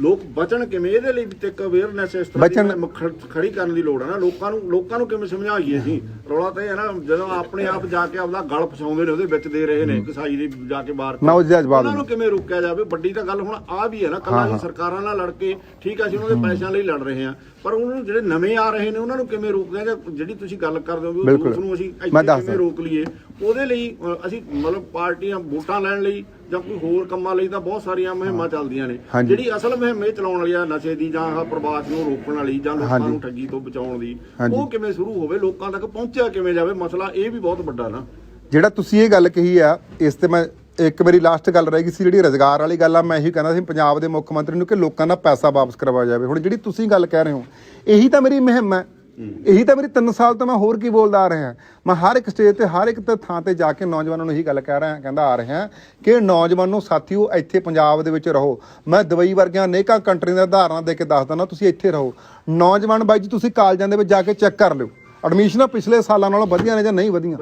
ਲੋਕ ਬਚਣ ਕਿਵੇਂ? ਇਹਦੇ ਲਈ ਵੀ ਤੇ ਇੱਕ ਅਵੇਅਰਨੈਸ ਇਸ ਤਰ੍ਹਾਂ ਦੀ ਬਚਣ- ਮ- ਖ- ਖੜੀ ਕਰਨ ਦੀ ਲੋੜ ਹੈ ਨਾ। ਲੋਕਾਂ ਨੂੰ ਲੋਕਾਂ ਨੂੰ ਕਿਵੇਂ ਸਮਝਾਈਏ ਅਸੀਂ? ਰੌਲਾ ਤਾਂ ਇਹ ਹੈ ਨਾ ਜਦੋਂ ਆਪਣੇ ਆਪ ਜਾ ਕੇ ਆਪਦਾ ਗਲ ਫਸਾਉਂਦੇ ਨੇ ਉਹਦੇ ਵਿੱਚ ਦੇ ਰਹੇ ਨੇ ਕਸਾਈ ਦੀ ਜਾ ਕੇ ਬਾਹਰ ਨਾ ਉਹਦਾ ਜਵਾਬ ਉਹਨਾਂ ਨੂੰ ਕਿਵੇਂ ਰੋਕਿਆ ਜਾਵੇ? ਵੱਡੀ ਤਾਂ ਗੱਲ ਹੁਣ ਆ ਵੀ ਹੈ ਨਾ ਕੱਲਾ ਹੀ ਸਰਕਾਰਾਂ ਨਾਲ ਲੜ ਕੇ ਠੀਕ ਆ ਅਸੀਂ ਉਹਨਾਂ ਦੇ ਪੈਸਿਆਂ ਲਈ ਲੜ ਰਹੇ ਹਾਂ। ਪਰ ਉਹਨਾਂ ਨੂੰ ਜਿਹੜੇ ਨਵੇਂ ਆ ਰਹੇ ਨੇ ਉਹਨਾਂ ਨੂੰ ਕਿਵੇਂ ਰੋਕਦੇ ਆ? ਜਾਂ ਜਿਹੜੀ ਤੁਸੀਂ ਗੱਲ ਕਰਦੇ ਹੋ ਵੀ ਬਿਲਕੁਲ। ਉਸ ਨੂੰ ਅਸੀਂ ਮੈਂ ਇੱਥੇ ਦੱਸਦਾ। ਕਿਵੇਂ ਰੋਕ ਲਈਏ? ਉਹਦੇ ਲਈ ਅ, ਅਸੀਂ ਮਤਲਬ ਪਾਰਟੀਆਂ ਵੋਟਾਂ ਲੈਣ ਲਈ ਜਾਂ ਕੋਈ ਹੋਰ ਕੰਮਾਂ ਲਈ ਤਾਂ ਬਹੁਤ ਸਾਰੀਆਂ ਮੁਹਿੰਮਾਂ ਚੱਲਦੀਆਂ ਨੇ ਹਾਂਜੀ। ਜਿਹੜੀ ਅਸਲ ਮੁਹਿੰਮ ਇਹ ਚਲਾਉਣ ਵਾਲੀ ਆ ਨਸ਼ੇ ਦੀ ਜਾਂ ਆਹ ਪ੍ਰਵਾਸ ਨੂੰ ਰੋਕਣ ਵਾਲੀ ਜਾਂ ਲੋਕਾਂ ਹਾਂਜੀ। ਨੂੰ ਠੱਗੀ ਤੋਂ ਬਚਾਉਣ ਦੀ ਹਾਂਜੀ। ਉਹ ਕਿਵੇਂ ਸ਼ੁਰੂ ਹੋਵੇ ਲੋਕਾਂ ਤੱਕ ਪਹੁੰਚਿਆ ਕਿਵੇਂ ਜਾਵੇ ਮਸਲਾ ਇਹ ਵੀ ਬਹੁਤ ਵੱਡਾ ਨਾ ਜਿਹੜਾ ਤੁਸੀਂ ਇਹ ਗੱਲ ਕਹੀ ਆ ਇਸ ਤੇ ਮੈਂ ਇੱਕ ਮੇਰੀ ਲਾਸਟ ਗੱਲ ਰਹਿ ਗਈ ਸੀ ਜਿਹੜੀ ਰੋਜ਼ਗਾਰ ਵਾਲੀ ਗੱਲ ਆ ਮੈਂ ਇਹੀ ਕਹਿੰਦਾ ਸੀ ਪੰਜਾਬ ਦੇ ਮੁੱਖ ਮੰਤਰੀ ਨੂੰ ਕਿ ਲੋਕਾਂ ਦਾ ਪੈਸਾ ਵਾਪਸ ਕਰਵਾਇਆ ਜਾਵੇ ਹੁਣ ਜਿਹੜੀ ਤੁਸੀਂ ਗੱਲ ਕਹਿ ਰਹੇ ਹੋ ਇਹੀ ਤਾਂ ਮੇਰੀ ਮੁਹਿੰਮ ਹੈ ਇਹੀ ਤਾਂ ਮੇਰੀ 3 ਸਾਲ ਤੋਂ ਮੈਂ ਹੋਰ ਕੀ ਬੋਲਦਾ ਆ ਰਿਹਾ ਮੈਂ ਹਰ ਇੱਕ ਸਟੇਜ ਤੇ ਹਰ ਇੱਕ ਥਾਂ ਤੇ ਜਾ ਕੇ ਨੌਜਵਾਨਾਂ ਨੂੰ ਇਹੀ ਗੱਲ ਕਹਿ ਰਿਹਾ ਕਹਿੰਦਾ ਆ ਰਿਹਾ ਕਿ ਨੌਜਵਾਨੋ ਸਾਥੀਓ ਇੱਥੇ ਪੰਜਾਬ ਦੇ ਵਿੱਚ ਰਹੋ। ਮੈਂ ਦੁਬਈ ਵਰਗੀਆਂ ਅਨੇਕਾਂ ਕੰਟਰੀਆਂ ਦੇ ਉਦਾਹਰਨਾਂ ਦੇ ਕੇ ਦੱਸਦਾ ਨਾ ਤੁਸੀਂ ਇੱਥੇ ਰਹੋ। ਨੌਜਵਾਨ ਬਾਈ ਜੀ ਤੁਸੀਂ ਕਾਲਜਾਂ ਦੇ ਵਿੱਚ ਜਾ ਕੇ ਚੈੱਕ ਕਰ ਲਿਓ। ਐਡਮਿਸ਼ਨਾਂ ਪਿਛਲੇ ਸਾਲਾਂ ਨਾਲੋਂ ਵਧੀਆਂ ਨੇ ਜਾਂ ਨਹੀਂ ਵਧੀਆਂ।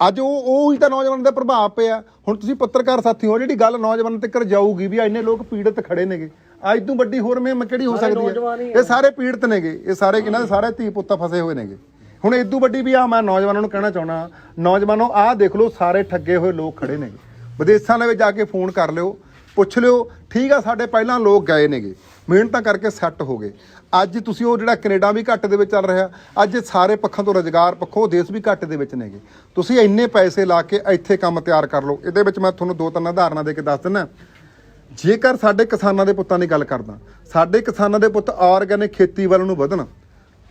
ਅੱਜ ਉਹ ਉਹ ਹੀ ਤਾਂ ਨੌਜਵਾਨਾਂ ਦਾ ਪ੍ਰਭਾਵ ਪਿਆ। ਹੁਣ ਤੁਸੀਂ ਪੱਤਰਕਾਰ ਸਾਥੀ ਹੋ ਜਿਹੜੀ ਗੱਲ ਨੌਜਵਾਨਾਂ ਤੱਕ ਜਾਊਗੀ ਵੀ ਇੰਨੇ ਲੋਕ ਪੀੜਤ ਖੜੇ ਨੇਗੇ। ਅੱਜ ਤੋਂ ਵੱਡੀ ਹੋਰ ਮੁਹਿੰਮ ਕਿਹੜੀ ਹੋ ਸਕਦੀ ਹੈ? ਇਹ ਸਾਰੇ ਪੀੜਤ ਨੇਗੇ। ਇਹ ਸਾਰੇ ਕਿਹਨਾਂ ਦੇ ਸਾਰੇ ਧੀ ਪੁੱਤ ਫਸੇ ਹੋਏ ਨੇਗੇ। ਹੁਣ ਇਦੋਂ ਵੱਡੀ ਵੀ ਆ ਮੈਂ ਨੌਜਵਾਨਾਂ ਨੂੰ ਕਹਿਣਾ ਚਾਹਣਾ ਨੌਜਵਾਨੋ ਆਹ ਦੇਖ ਲਓ ਸਾਰੇ ਠੱਗੇ ਹੋਏ ਲੋਕ ਖੜੇ ਨੇਗੇ। ਵਿਦੇਸ਼ਾਂ ਦੇ ਵਿੱਚ ਜਾ ਕੇ ਫੋਨ ਕਰ ਲਿਓ ਪੁੱਛ ਲਿਓ ਠੀਕ ਆ ਸਾਡੇ ਪਹਿਲਾਂ ਲੋਕ ਗਏ ਨੇਗੇ। ਮਿਹਨਤਾਂ ਕਰਕੇ ਸੈੱਟ ਹੋ ਗਏ। ਅੱਜ ਤੁਸੀਂ ਉਹ ਜਿਹੜਾ ਕੈਨੇਡਾ ਵੀ ਘੱਟ ਦੇ ਵਿੱਚ ਚੱਲ ਰਿਹਾ ਅੱਜ ਸਾਰੇ ਪੱਖਾਂ ਤੋਂ ਰੋਜ਼ਗਾਰ ਪੱਖੋਂ ਦੇਸ਼ ਵੀ ਘੱਟ ਦੇ ਵਿੱਚ ਨੇਗੇ। ਤੁਸੀਂ ਇੰਨੇ ਪੈਸੇ ਲਾ ਕੇ ਇੱਥੇ ਕੰਮ ਤਿਆਰ ਕਰ ਲਓ। ਇਹਦੇ ਵਿੱਚ ਮੈਂ ਤੁਹਾਨੂੰ ਦੋ ਤਿੰਨ ਉਦਾਹਰਨਾਂ ਦੇ ਕੇ ਦੱਸ ਦਿੰਦਾ। ਜੇਕਰ ਸਾਡੇ ਕਿਸਾਨਾਂ ਦੇ ਪੁੱਤਾਂ ਦੀ ਗੱਲ ਕਰਦਾ, ਸਾਡੇ ਕਿਸਾਨਾਂ ਦੇ ਪੁੱਤ ਆਰਗੈਨਿਕ ਖੇਤੀ ਵੱਲ ਨੂੰ ਵਧਣ,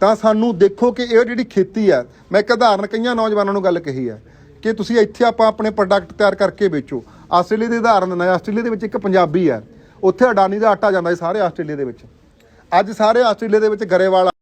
ਤਾਂ ਸਾਨੂੰ ਦੇਖੋ ਕਿ ਇਹ ਜਿਹੜੀ ਖੇਤੀ ਹੈ, ਮੈਂ ਇੱਕ ਉਦਾਹਰਨ ਕਈਆਂ ਨੌਜਵਾਨਾਂ ਨੂੰ ਗੱਲ ਕਹੀ ਹੈ ਕਿ ਤੁਸੀਂ ਇੱਥੇ ਆਪਾਂ ਆਪਣੇ ਪ੍ਰੋਡਕਟ ਤਿਆਰ ਕਰਕੇ ਵੇਚੋ। ਆਸਟ੍ਰੇਲੀਆ ਦੇ ਉਦਾਹਰਨ ਦਿੰਦਾ, ਆਸਟ੍ਰੇਲੀਆ ਦੇ ਵਿੱਚ ਇੱਕ ਪੰਜਾਬੀ ਹੈ, ਉੱਥੇ ਅਡਾਨੀ ਦਾ ਆਟਾ ਜਾਂਦਾ ਸੀ ਸਾਰੇ ਆਸਟ੍ਰੇਲੀਆ ਦੇ ਵਿੱਚ। ਅੱਜ ਸਾਰੇ ਆਸਟ੍ਰੇਲੀਆ ਦੇ ਵਿੱਚ ਗਰੇਵਾਲ